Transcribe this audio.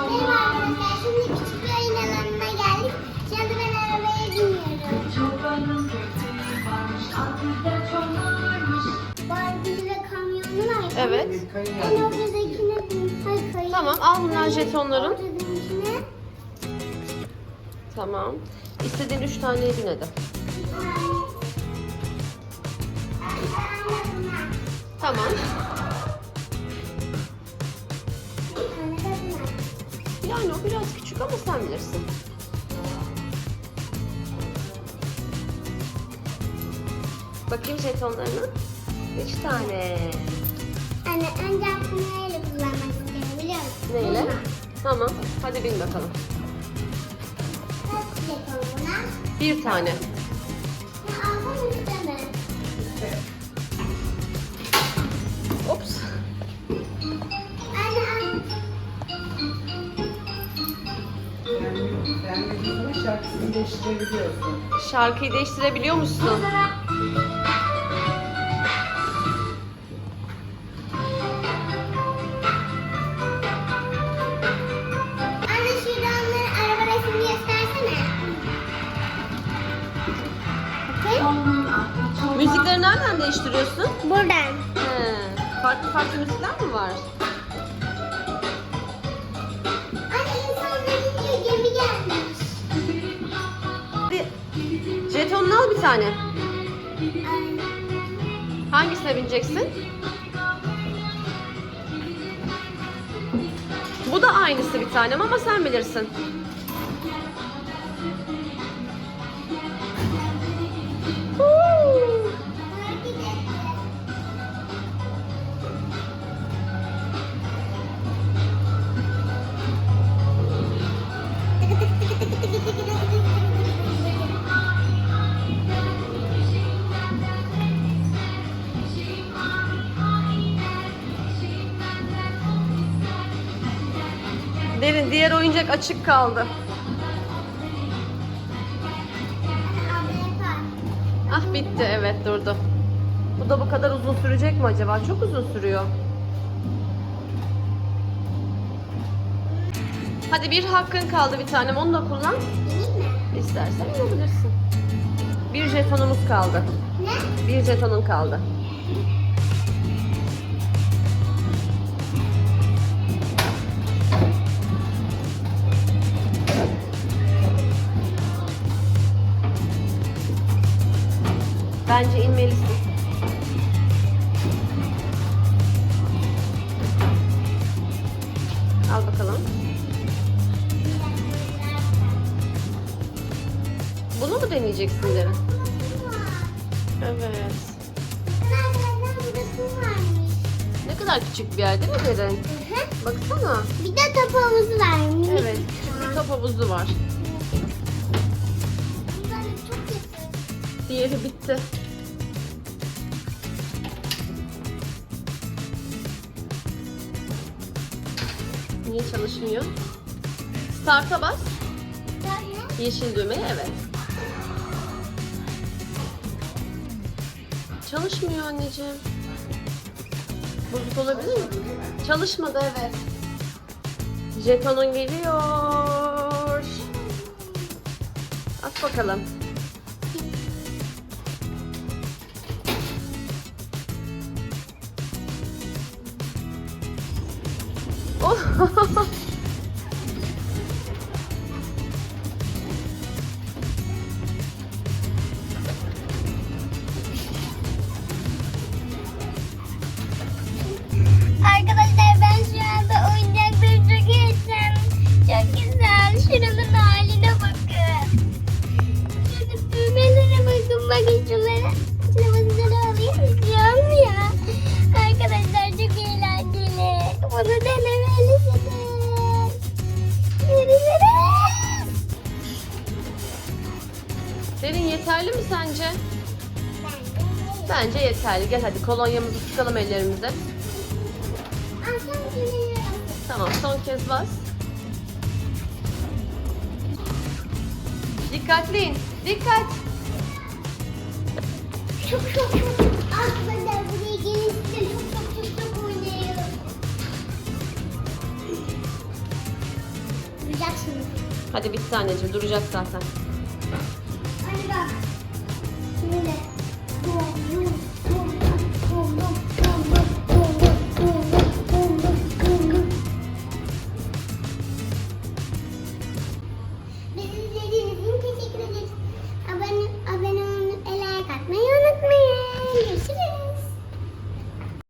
Merhaba arkadaşlar. Şimdi küçük bir oyun alanına geldik. Anda ben arabaya biniyorum. Evet. En ortadakine hayır hayır. Tamam al bunlar jetonların. Tamam. İstediğin üç taneyi bin hadi. Tamam. Yani o biraz küçük ama sen bilirsin. Bakayım jetonlarına. Üç tane. Anne önce aklını neyle kullanmak istiyorum biliyor musun? Neyle? Bununla. Tamam. Hadi bin bakalım. Kaç jeton buna? Bir tane. Ya aldım üstüne. Ops. Şarkısını değiştirebiliyorsun. Şarkıyı değiştirebiliyor musun? Anne şurada onların araba resmini göstersene. Müzikleri nereden değiştiriyorsun? Buradan. He. Farklı farklı müzikler mi var? Bir tane. Hangisine bineceksin? Bu da aynısı bir tanem ama sen bilirsin. Derin diğer oyuncak açık kaldı. Ah bitti evet durdu. Bu da bu kadar uzun sürecek mi acaba? Çok uzun sürüyor. Hadi bir hakkın kaldı bir tanem onu da kullan. İstersen yapabilirsin. Bir jetonumuz kaldı. Ne? Bir jetonun kaldı. Bence inmelisin. Al bakalım. Bunu mu deneyeceksin derin? Evet. Ne kadar küçük bir yer değil mi hı. Baksana. Bir de top havuzu var. minik. Evet, küçük bir top havuzu var. Diğeri bitti. Niye çalışmıyor? Start'a bas. Yeşil düğmeye evet. Çalışmıyor anneciğim. Bozuk olabilir mi? Çalışmadı evet. Jetonun geliyor. At bakalım. ya. Arkadaşlar çok eğlenceli. Bunu denemelisiniz. Derin yeterli mi sence? Bence yeterli. Gel hadi kolonyamızı sıkalım ellerimize. Tamam son kez bas. Dikkatli in. Dikkat. Çok çok çok. Buraya size çok çok çok çok oynayalım. duracak şimdi. Hadi bitti anneciğim duracak zaten.